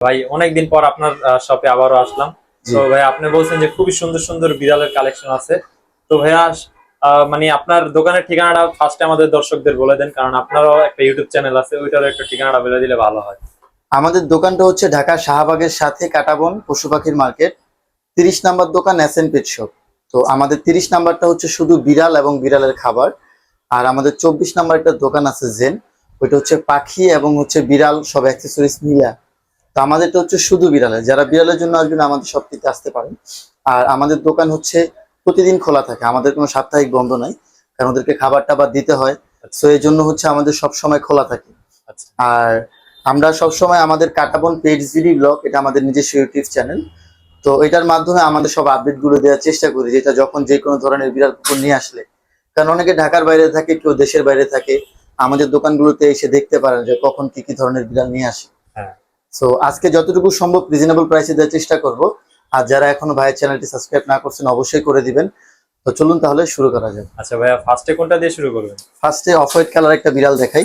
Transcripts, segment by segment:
ভাই অনেকদিন পর আপনার শপে আবারও আসলাম। তো ভাই আপনি বলছেন যে খুবই সুন্দর সুন্দর বিড়ালের কালেকশন আছে। তো ভাইয়া মানে আপনার দোকানের ঠিকানাটা ফার্স্টে আমাদের দর্শকদের বলে দেন কারণ আপনারও একটা ইউটিউব চ্যানেল আছে ওইটারও একটা ঠিকানাটা বলে দিলে ভালো হয়। আমাদের দোকানটা হচ্ছে ঢাকা শাহবাগের সাথে কাটাবন পশু পাখির মার্কেট তিরিশ নাম্বার দোকান এস এন পেট শপ তো আমাদের তিরিশ নাম্বারটা হচ্ছে শুধু বিড়াল এবং বিড়ালের খাবার আর আমাদের চব্বিশ নাম্বার একটা দোকান আছে জেন ওইটা হচ্ছে পাখি এবং হচ্ছে বিড়াল সব অ্যাক্সেসরিজ মিলা তো আমাদেরটা হচ্ছে শুধু বিড়ালের যারা বিড়ালের জন্য আসবেন আমাদের সব সবটিতে আসতে পারেন আর আমাদের দোকান হচ্ছে প্রতিদিন খোলা থাকে। আমাদের কোনো সাপ্তাহিক বন্ধ নাই কারণ ওদেরকে খাবার টাবার দিতে হয়। তো এই জন্য হচ্ছে আমাদের সব সময় খোলা থাকে। আচ্ছা। আর আমরা সবসময় আমাদের কাটাবন পেজ জিডি ব্লগ এটা আমাদের নিজস্ব ইউটিউব চ্যানেল। তো এটার মাধ্যমে আমাদের সব আপডেটগুলো দেওয়ার চেষ্টা করি যেটা যখন যে কোনো ধরনের বিড়াল কুকুর নিয়ে আসলে। কারণ অনেকে ঢাকার বাইরে থাকে কেউ দেশের বাইরে থাকে। আমাদের দোকানগুলোতে এসে দেখতে পারেন যে কখন কি কি ধরনের বিড়াল নিয়ে আসে। সো আজকে যতটুকু সম্ভব রিজনেবল প্রাইসে দেওয়ার চেষ্টা করব। আর যারা এখনও ভাইয়ের চ্যানেলটি সাবস্ক্রাইব না করছেন অবশ্যই করে দিবেন। তো চলুন তাহলে শুরু করা যাক। আচ্ছা ভাইয়া ফার্স্টে কোনটা দিয়ে শুরু করবেন? ফার্স্টে অফ হোয়াইট কালার একটা বিড়াল দেখাই।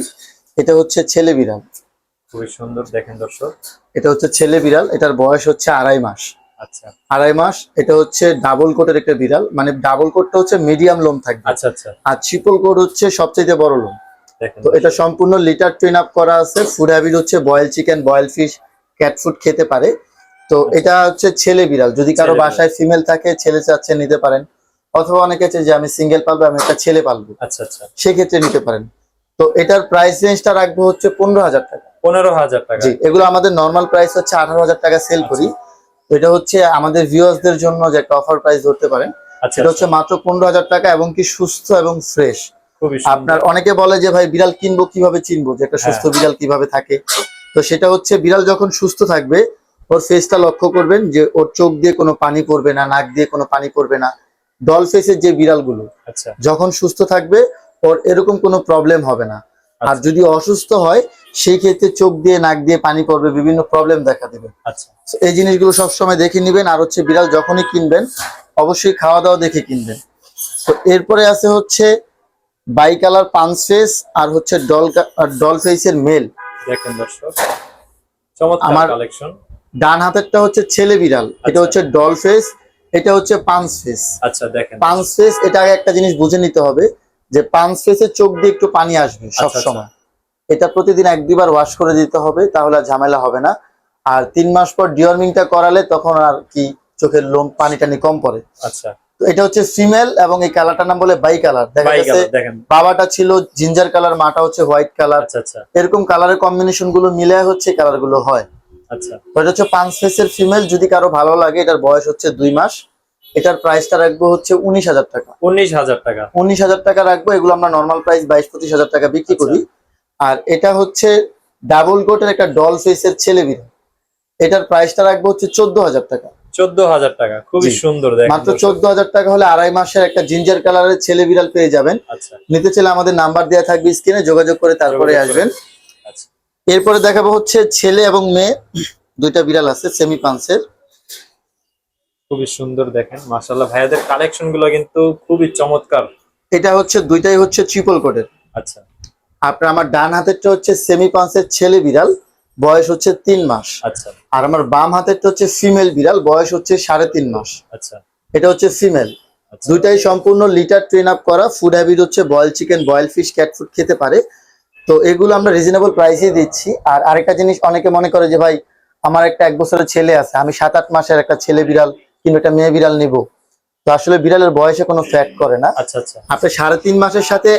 এটা হচ্ছে ছেলে বিড়াল। খুবই সুন্দর দেখেন দর্শক। এটা হচ্ছে ছেলে বিড়াল। এটার বয়স হচ্ছে আড়াই মাস। আচ্ছা। আড়াই মাস এটা হচ্ছে ডাবল কোটের একটা বিড়াল। মানে ডাবল কোটটা হচ্ছে মিডিয়াম লোম থাকবে। আচ্ছা আচ্ছা। আর ট্রিপল কোট হচ্ছে সবচেয়ে বড় লোম তো এটা সম্পূর্ণ লিটার ট্রেন আপ করা আছে। ফুড হ্যাবিট হচ্ছে boil chicken boil fish cat food খেতে পারে। তো এটা হচ্ছে ছেলে বিড়াল। যদি কারও বাসায় ফিমেল থাকে ছেলে চাচ্ছে নিতে পারেন। অথবা অনেকে আছে যে আমি সিঙ্গেল পালবো আমি একটা ছেলে পালবো। আচ্ছা আচ্ছা। সেক্ষেত্রে নিতে পারেন। তো এটার প্রাইস রেঞ্জটা রাখব হচ্ছে পনেরো হাজার টাকা। পনেরো হাজার টাকা। জি এগুলো আমাদের নর্মাল প্রাইস হচ্ছে আঠারো হাজার টাকা সেল করি। এটা হচ্ছে আমাদের ভিউয়ার্সদের জন্য যে একটা অফার প্রাইস ধরতে পারেন। আচ্ছা এটা হচ্ছে মাত্র পনেরো হাজার টাকা এবং কি সুস্থ এবং ফ্রেশ আপনার অনেকে বলে যে ভাই বিড়াল কিনবো কীভাবে চিনবো? যে একটা সুস্থ হ্যাঁ। বিড়াল কীভাবে থাকে? তো সেটা হচ্ছে বিড়াল যখন সুস্থ থাকবে ওর ফেসটা লক্ষ্য করবেন যে ওর চোখ দিয়ে কোনো পানি পড়বে না নাক দিয়ে কোনো পানি পড়বে না। ডল ফেসের যে বিড়ালগুলো আচ্ছা। যখন সুস্থ থাকবে ওর এরকম কোনো প্রবলেম হবে না। আর আচ্ছা। যদি অসুস্থ হয় সেই ক্ষেত্রে চোখ দিয়ে নাক দিয়ে পানি পড়বে বিভিন্ন প্রবলেম দেখা দেবে। আচ্ছা। এই জিনিসগুলো সবসময় দেখে নিবেন। আর হচ্ছে বিড়াল যখনই কিনবেন অবশ্যই খাওয়া দাওয়া দেখে কিনবেন। তো এরপরে আছে হচ্ছে বাই কালার ফেস আর হচ্ছে ডল ডল ফেসের মেল। দেখেন দর্শক চমৎকার আমার- কালেকশন ডান হাতেরটা হচ্ছে ছেলে বিড়াল এটা আচ্ছা। হচ্ছে ডল ফেস এটা হচ্ছে পাঁচ ফেস আচ্ছা দেখেন। পাঁচ ফেস এটা আগে একটা জিনিস বুঝে নিতে হবে যে পাঁচ ফেসের চোখ দিয়ে একটু পানি আসবে সব আচ্ছা, সময় এটা প্রতিদিন এক দুবার ওয়াশ করে দিতে হবে তাহলে আর ঝামেলা হবে না। আর তিন মাস পর ডিওর্মিংটা করালে তখন আর কি চোখের লোম পানি টানি কম পড়ে। আচ্ছা। এটা হচ্ছে ফিমেল এবং এই কালারটার নাম বলে বাই কালার দেখা দেখেন। বাবাটা ছিল জিঞ্জার কালার মাটা হচ্ছে হোয়াইট কালার আচ্ছা আচ্ছা। এরকম কালারের কম্বিনেশনগুলো মিলে হচ্ছে কালারগুলো হয়। আচ্ছা। তো এটা হচ্ছে পাঁচ ফেসের ফিমেল যদি কারও ভালো লাগে এটার বয়স হচ্ছে দুই মাস। এটার প্রাইসটা রাখব হচ্ছে উনিশ হাজার টাকা। উনিশ হাজার টাকা। উনিশ হাজার টাকা রাখব এগুলো আমরা নর্মাল প্রাইস বাইশ পঁচিশ হাজার টাকা বিক্রি আচ্ছা। করি। আর এটা হচ্ছে ডাবল একটা ডল ফেসের ছেলে বিড়াল। এটার প্রাইসটা রাখব হচ্ছে চোদ্দ হাজার টাকা। চোদ্দ হাজার টাকা। খুবই। সুন্দর মাত্র চোদ্দ হাজার টাকা হলে আড়াই মাসের একটা জিঞ্জার কালারের ছেলে বিড়াল পেয়ে যাবেন। আচ্ছা। নিতে চাইলে আমাদের নাম্বার দেওয়া থাকবে স্ক্রিনে যোগাযোগ করে তারপরে আসবেন। আচ্ছা। এরপরে দেখাবো হচ্ছে ছেলে এবং মেয়ে। দুইটা বিড়াল আছে সেমি পাঁচের খুবই সুন্দর দেখেন মাশাল্লাহ ভাইয়াদের কালেকশনগুলো কিন্তু খুবই চমৎকার। এটা হচ্ছে দুইটাই হচ্ছে ট্রিপল কোটের আচ্ছা। আপনার আমার ডান হাতেরটা হচ্ছে সেমি পাঁচের ছেলে বিড়াল। বয়স হচ্ছে তিন মাস। আচ্ছা। আর আমার বাম হাতেরটা হচ্ছে ফিমেল বিড়াল বয়স হচ্ছে সাড়ে তিন মাস। আচ্ছা। এটা হচ্ছে ফিমেল আচ্ছা। দুইটাই সম্পূর্ণ লিটার ট্রেন আপ করা ফুড হ্যাবিট হচ্ছে boil chicken boil fish cat food খেতে পারে। তো এগুলো আমরা রিজনেবল প্রাইসে দিচ্ছি। আর আরেকটা জিনিস অনেকে মনে করে যে ভাই আমার একটা এক বছরের ছেলে আছে আমি সাত আট মাসের একটা ছেলে বিড়াল কিংবা একটা মেয়ে বিড়াল নিব। তো আসলে বিড়ালের বয়সে কোনো ফ্যাক্ট করে না। আচ্ছা আচ্ছা। আপনি সাড়ে তিন মাসের সাথে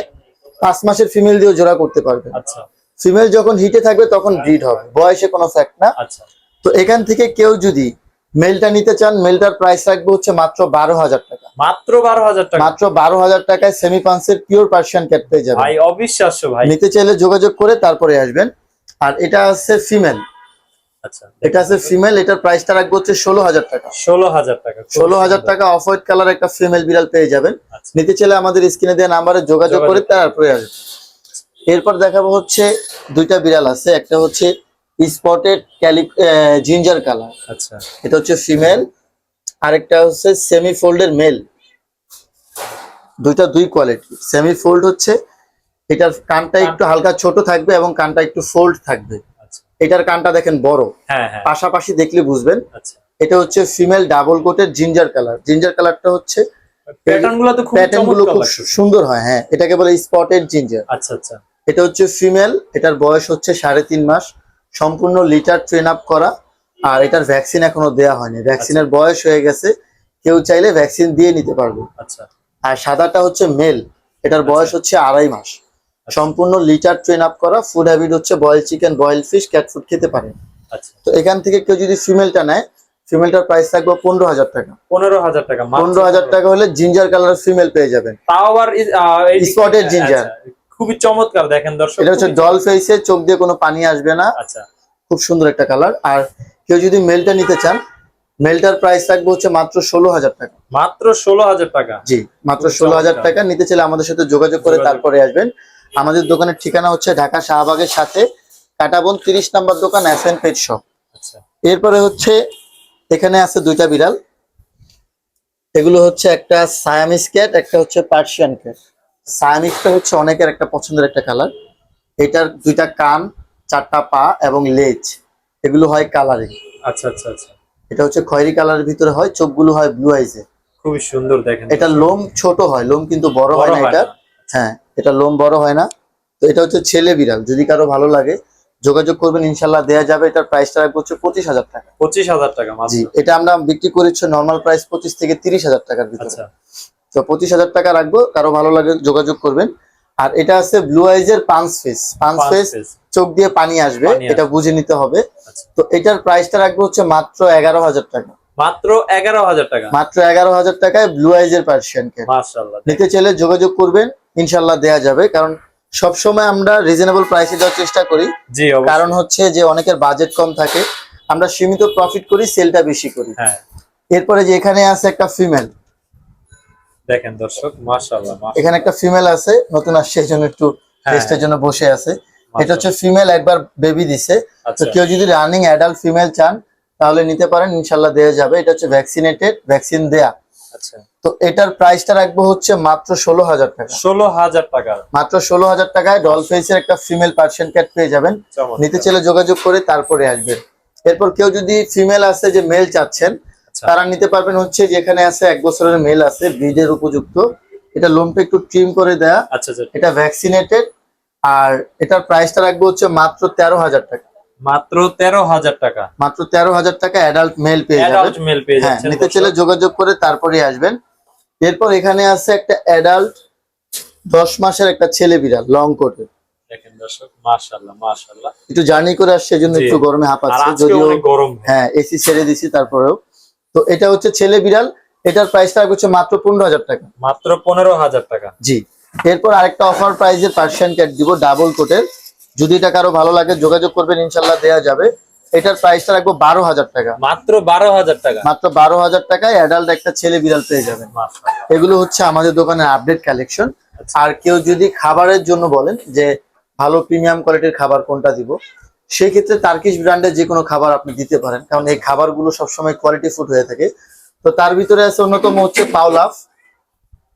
পাঁচ মাসের ফিমেল দিয়েও জোড়া করতে পারবেন। আচ্ছা। ফিমেল যখন হিটে থাকবে তখন ব্রিড হবে। বয়সে কোনো ফ্যাক্ট না। আচ্ছা। তো এখান থেকে কেউ যদি মেলটা নিতে চান মেলটার প্রাইস রাখবে হচ্ছে মাত্র বারো হাজার টাকা। মাত্র বারো হাজার টাকা? মাত্র বারো হাজার টাকায় সেমি পান্সের পিওর পার্সিয়ান ক্যাট পেয়ে যাবেন। ভাই অবিশ্বাস্য ভাই। নিতে চাইলে যোগাযোগ করে তারপরে আসবেন। আর এটা আছে ফিমেল আচ্ছা। এটা আছে ফিমেল এটার প্রাইসটা রাখব হচ্ছে ষোলো হাজার টাকা। ষোলো হাজার টাকা। ষোলো হাজার টাকা অফ হোয়াইট কালার একটা ফিমেল বিড়াল পেয়ে যাবেন। আচ্ছা। নিতে চাইলে আমাদের স্ক্রিনে দেওয়া নাম্বারে যোগাযোগ করে। তারপরে আসবেন। এরপর দেখাবো হচ্ছে দুইটা বিড়াল আছে একটা হচ্ছে স্পটেড ক্যালি জিঞ্জার কালার আচ্ছা। এটা হচ্ছে ফিমেল আরেকটা হচ্ছে সেমি ফোল্ডের মেল দুইটা দুই কোয়ালিটি সেমি ফোল্ড হচ্ছে এটার কানটা একটু হালকা ছোট থাকবে এবং কানটা একটু ফোল্ড থাকবে। আচ্ছা। এটার কানটা দেখেন বড়। হ্যাঁ হ্যাঁ। পাশাপাশি দেখলে বুঝবেন আচ্ছা। এটা হচ্ছে ফিমেল ডাবল কোটের জিঞ্জার কালার জিঞ্জার কালারটা হচ্ছে প্যাটার্নগুলো তো খুব সুন্দর হয় হ্যাঁ। এটাকে বলে স্পটেড জিঞ্জার আচ্ছা আচ্ছা। এটা হচ্ছে ফিমেল এটার বয়স হচ্ছে সাড়ে তিন মাস। সম্পূর্ণ লিটার ট্রেন আপ করা আর এটার ভ্যাকসিন এখনও দেওয়া হয়নি। ভ্যাকসিনের বয়স হয়ে গেছে কেউ চাইলে ভ্যাকসিন দিয়ে নিতে পারবে। আচ্ছা। আর সাদাটা হচ্ছে মেল এটার বয়স হচ্ছে আড়াই মাস। সম্পূর্ণ লিটার ট্রেন আপ করা ফুড হ্যাবিট হচ্ছে boil chicken boil fish cat food খেতে পারে। আচ্ছা। তো এখান থেকে কেউ যদি ফিমেলটা নেয় ফিমেলটার প্রাইস থাকবে পনেরো হাজার টাকা। পনেরো হাজার টাকা পনেরো হাজার টাকা হলে জিঞ্জার কালার ফিমেল পেয়ে যাবেন। তাও আবার is- আহ, খুবই চমৎকার দেখেন দর্শক এটা হচ্ছে ডল ফেসে চোখ দিয়ে কোনো পানি আসবে না। আচ্ছা। খুব সুন্দর একটা কালার আর কেউ যদি মেলটা নিতে চান মেলটার প্রাইস থাকবে হচ্ছে মাত্র ষোলো হাজার টাকা। মাত্র ষোলো হাজার টাকা। জি মাত্র ষোলো হাজার। টাকা। নিতে চাইলে আমাদের সাথে যোগাযোগ করে তারপরে আসবেন। আমাদের দোকানের ঠিকানা হচ্ছে ঢাকা শাহবাগের সাথে কাটাবন তিরিশ নাম্বার দোকান এন পেট শপ আচ্ছা। এরপরে হচ্ছে এখানে আছে দুইটা বিড়াল। এগুলো হচ্ছে একটা সায়ামিস ক্যাট একটা হচ্ছে পার্সিয়ান ক্যাট সায়ামিসটা হচ্ছে অনেকের একটা পছন্দের একটা কালার। এটার দুইটা কান চারটা পা এবং লেজ এগুলো হয় কালারিং। আচ্ছা আচ্ছা আচ্ছা। এটা হচ্ছে খয়েরি কালারের ভিতরে হয় চোখগুলো হয় ব্লু আইজে। খুবই সুন্দর দেখেন। এটা লোম ছোট হয় লোম কিন্তু বড় হয় না এটা হ্যাঁ এটা লোম বড় হয় না। তো এটা হচ্ছে ছেলে বিড়াল যদি কারও ভালো লাগে যোগাযোগ করবেন ইনশাল্লাহ দেওয়া যাবে। এটার প্রাইসটা রাখব হচ্ছে পঁচিশ হাজার টাকা। পঁচিশ হাজার টাকা জি এটা আমরা বিক্রি করেছি নর্মাল প্রাইস পঁচিশ থেকে তিরিশ হাজার টাকার ভিতরে। আচ্ছা। তো পঁচিশ হাজার টাকা রাখব কারও ভালো লাগে যোগাযোগ করবেন। আর এটা আছে ব্লু আইজের পাঁচ ফেস পাঁচ ফেস চোখ দিয়ে পানি আসবে এটা বুঝে নিতে হবে। আচ্ছা। তো এটার প্রাইসটা রাখব হচ্ছে মাত্র এগারো হাজার টাকা। মাত্র এগারো হাজার টাকা। মাত্র এগারো হাজার টাকায় ব্লু আইজের পার্সিয়ান কে নিতে চাইলে যোগাযোগ করবেন ইনশাল্লাহ দেয়া যাবে কারণ সবসময় আমরা রিজনেবল প্রাইসে দেওয়ার চেষ্টা করি। কারণ হচ্ছে যে অনেকের বাজেট কম থাকে আমরা সীমিত প্রফিট করি সেলটা বেশি করি। হ্যাঁ। এরপরে যে এখানে আছে একটা ফিমেল দেখেন দর্শক মাশাআল্লাহ। এখানে একটা ফিমেল আছে নতুন আসছে এই জন্য একটু হ্যাঁ। টেস্টের জন্য বসে আছে। এটা হচ্ছে ফিমেল একবার বেবি দিছে। তো আচ্ছা। কেউ যদি রানিং অ্যাডাল্ট ফিমেল চান তাহলে নিতে পারেন ইনশাল্লাহ দেওয়া যাবে। এটা হচ্ছে ভ্যাকসিনেটেড ভ্যাকসিন দেয়া। আচ্ছা। তো এটার প্রাইসটা রাখব হচ্ছে মাত্র ষোলো হাজার টাকা। ষোলো হাজার টাকা। মাত্র ষোলো হাজার টাকায় ডল ফেসের একটা ফিমেল পার্সিয়ান ক্যাট পেয়ে যাবেন। নিতে চাইলে যোগাযোগ করে তারপরে আসবেন। এরপর কেউ যদি ফিমেল আছে যে মেল চাচ্ছেন। তারা নিতে পারবেন হচ্ছে যেখানে আছে এক বছরের মেল আছে ব্রিডের উপযুক্ত। এটা লোমটা একটু ট্রিম করে দেয়া। আচ্ছা আচ্ছা। এটা ভ্যাকসিনেটেড আর এটার প্রাইসটা রাখব হচ্ছে মাত্র তেরো হাজার টাকা। মাত্র তেরো হাজার টাকা। মাত্র তেরো হাজার টাকা অ্যাডাল্ট মেল পেয়ে যাবেন। মেল পেয়ে হ্যাঁ নিতে চাইলে যোগাযোগ করে তারপরে আসবেন। এরপর এখানে আছে একটা অ্যাডাল্ট দশ মাসের একটা ছেলে বিড়াল লং কোটের একটু জার্নি করে আসছে এজন্য জি। একটু গরমে হাঁপাচ্ছে যদিও গরম। হ্যাঁ এসি ছেড়ে দিছি তারপরেও। তো এটা হচ্ছে ছেলে বিড়াল এটার প্রাইস প্রাইসটা হচ্ছে মাত্র পনেরো হাজার টাকা। মাত্র পনেরো হাজার টাকা। জি। এরপর আরেকটা অফার প্রাইজের পার্সিয়ান ক্যাট দিব ডাবল কোটের যদি এটা কারও ভালো লাগে যোগাযোগ করবেন ইনশাল্লাহ দেওয়া যাবে। এটার প্রাইসটা রাখব বারো হাজার টাকা। মাত্র বারো হাজার টাকা। মাত্র বারো হাজার টাকায় অ্যাডাল্ট একটা ছেলে বিড়াল পেয়ে যাবেন। এগুলো হচ্ছে আমাদের দোকানের আপডেট কালেকশন আচ্ছা। আর কেউ যদি খাবারের জন্য বলেন যে ভালো প্রিমিয়াম কোয়ালিটির খাবার কোনটা দিব সেই ক্ষেত্রে তার্কিশ ব্র্যান্ডের যে কোনো খাবার আপনি দিতে পারেন। কারণ এই খাবারগুলো সবসময় কোয়ালিটি ফুড হয়ে থাকে। তো তার ভিতরে আছে অন্যতম হচ্ছে পাওলাফ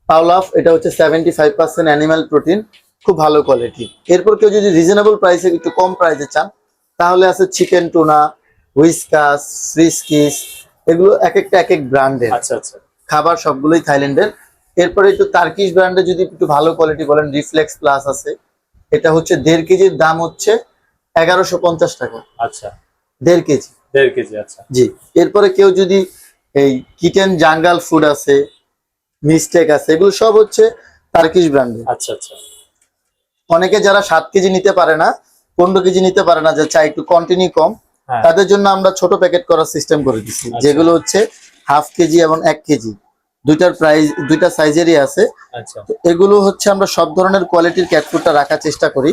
পাওলাফ এটা হচ্ছে seventy five percent animal protein খুব ভালো কোয়ালিটি এরপর কেউ যদি রিজনেবল প্রাইসে একটু কম প্রাইসে চান তাহলে আছে চিকেন টুনা হুইসকাস ফ্রিসকিস এগুলো এক একটা এক এক ব্র্যান্ডের আচ্ছা আচ্ছা। খাবার সবগুলোই থাইল্যান্ডের। এরপরে একটু তার্কিশ ব্র্যান্ডে যদি একটু ভালো কোয়ালিটি বলেন রিফ্লেক্স প্লাস আছে। এটা হচ্ছে দেড় কেজির দাম হচ্ছে এগারোশো পঞ্চাশ টাকা। আচ্ছা। দেড় কেজি। দেড় কেজি আচ্ছা। জি। এরপরে কেউ যদি এই কিটেন জাঙ্গাল ফুড আছে মিস্টেক আছে এগুলো সব হচ্ছে তার্কিশ ব্র্যান্ডের। আচ্ছা আচ্ছা। অনেকে যারা সাত কেজি নিতে পারে না পনেরো কেজি নিতে পারে না যে চাই একটু কন্টিনিউ কম হ্যাঁ। তাদের জন্য আমরা ছোট প্যাকেট করার সিস্টেম করে দিচ্ছি। যেগুলো হচ্ছে হাফ কেজি এবং এক কেজি। দুইটার প্রাইস দুইটা সাইজেরই আছে। আচ্ছা। এগুলো হচ্ছে আমরা সব ধরনের কোয়ালিটির ক্যাট ফুডটা রাখার চেষ্টা করি।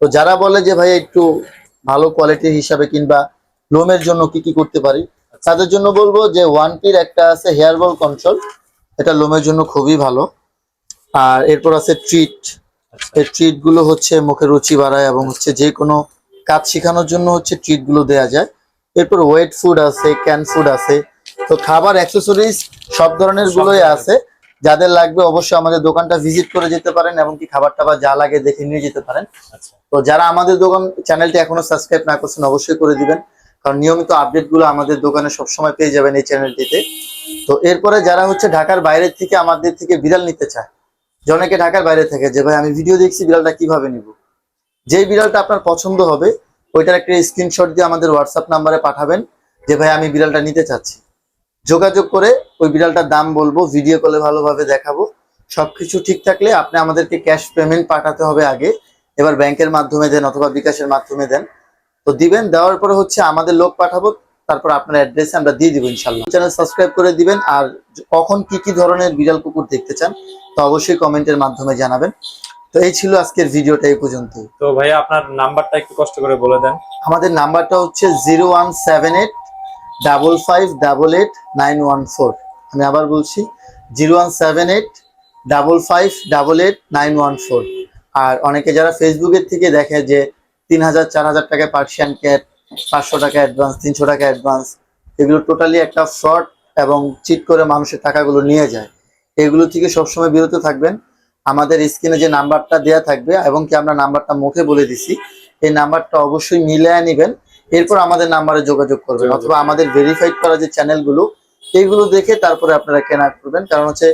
তো যারা বলে যে ভাই একটু ভালো কোয়ালিটির হিসাবে কিংবা লোমের জন্য কি কি করতে পারি তাদের জন্য বলব যে ওয়ান পির একটা আছে হেয়ার বল কন্ট্রোল এটা লোমের জন্য খুবই ভালো। আর এরপর আছে ট্রিট এই ট্রিটগুলো হচ্ছে মুখের রুচি বাড়ায় এবং হচ্ছে যে কোনো কাজ শেখানোর জন্য হচ্ছে ট্রিটগুলো দেওয়া যায়। এরপর ওয়েট ফুড আছে ক্যান ফুড আছে তো খাবার অ্যাক্সেসরিজ সব ধরনের গুলোই আছে। যাদের লাগবে অবশ্যই আমাদের দোকানটা ভিজিট করে যেতে পারেন এবং কি খাবার টাবার যা লাগে দেখে নিয়ে যেতে পারেন। আচ্ছা। তো যারা আমাদের দোকান চ্যানেলটি এখনও সাবস্ক্রাইব না করছেন অবশ্যই করে দিবেন। কারণ নিয়মিত আপডেটগুলো আমাদের দোকানে সবসময় পেয়ে যাবেন এই চ্যানেলটিতে তো এরপরে যারা হচ্ছে ঢাকার বাইরে থেকে আমাদের থেকে বিড়াল নিতে চায় যে অনেকে ঢাকার বাইরে থেকে যে ভাই আমি ভিডিও দেখছি বিড়ালটা কীভাবে নিব? যেই বিড়ালটা আপনার পছন্দ হবে ওইটার একটা স্ক্রিনশট দিয়ে আমাদের হোয়াটসঅ্যাপ নাম্বারে পাঠাবেন যে ভাই আমি বিড়ালটা নিতে চাচ্ছি। যোগাযোগ করে ওই বিড়ালটার দাম বলব ভিডিও কলে ভালোভাবে দেখাবো। সবকিছু ঠিক থাকলে আপনি আমাদেরকে ক্যাশ পেমেন্ট পাঠাতে হবে আগে। এবার ব্যাংকের মাধ্যমে দেন অথবা বিকাশের মাধ্যমে দেন। তো দিবেন দেওয়ার পরে হচ্ছে আমাদের লোক পাঠাবো তারপর আপনার অ্যাড্রেসে আমরা দিয়ে দিব ইনশাল্লাহ চ্যানেল সাবস্ক্রাইব করে দিবেন আর কখন কি কি ধরনের বিড়াল কুকুর দেখতে চান তো অবশ্যই কমেন্টের মাধ্যমে জানাবেন। তো এই ছিল আজকের ভিডিওটা এই পর্যন্ত তো ভাইয়া আপনার নাম্বারটা একটু কষ্ট করে বলে দেন। আমাদের নাম্বারটা হচ্ছে zero one seven eight double five, double eight, nine one four. আমি আবার বলছি, zero one seven eight, double five, double eight, nine one four. আর অনেকে যারা ফেসবুকের থেকে দেখে যে তিন হাজার, চার হাজার টাকা পার্সিয়ান ক্যাট পাঁচশো টাকা অ্যাডভান্স তিনশো টাকা অ্যাডভান্স এগুলো টোটালি একটা ফ্রড এবং চিট করে মানুষের টাকাগুলো নিয়ে যায়। এগুলো থেকে সবসময় বিরত থাকবেন। আমাদের স্ক্রিনে যে নাম্বারটা দেয়া থাকবে এবং কি আমরা নাম্বারটা মুখে বলে দিছি, এই নাম্বারটা অবশ্যই মিলিয়ে নেবেন। এরপর আমাদের নাম্বারে যোগাযোগ করবেন অথবা আমাদের ভেরিফাইড করা যে চ্যানেলগুলো এইগুলো দেখে তারপরে আপনারা কেনা করবেন। কারণ হচ্ছে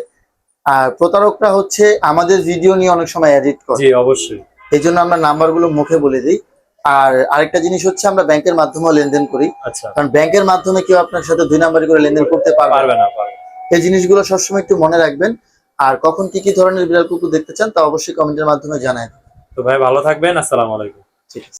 আর প্রতারকরা হচ্ছে আমাদের ভিডিও নিয়ে অনেক সময় এডিট করে। অবশ্যই। এই জন্য আমরা নাম্বারগুলো মুখে বলে দিই। আর আরেকটা জিনিস হচ্ছে আমরা ব্যাংকের মাধ্যমেও লেনদেন করি। আচ্ছা। কারণ ব্যাংকের মাধ্যমে কেউ আপনার সাথে দুই নাম্বারি করে লেনদেন করতে পারবে না। এই জিনিসগুলো সবসময় একটু মনে রাখবেন। আর কখন কি কি ধরনের বিড়াল কুকুর দেখতে চান তা অবশ্যই কমেন্টের মাধ্যমে জানায় তো ভাই ভালো থাকবেন। আসসালামু আলাইকুম। ঠিক আছে।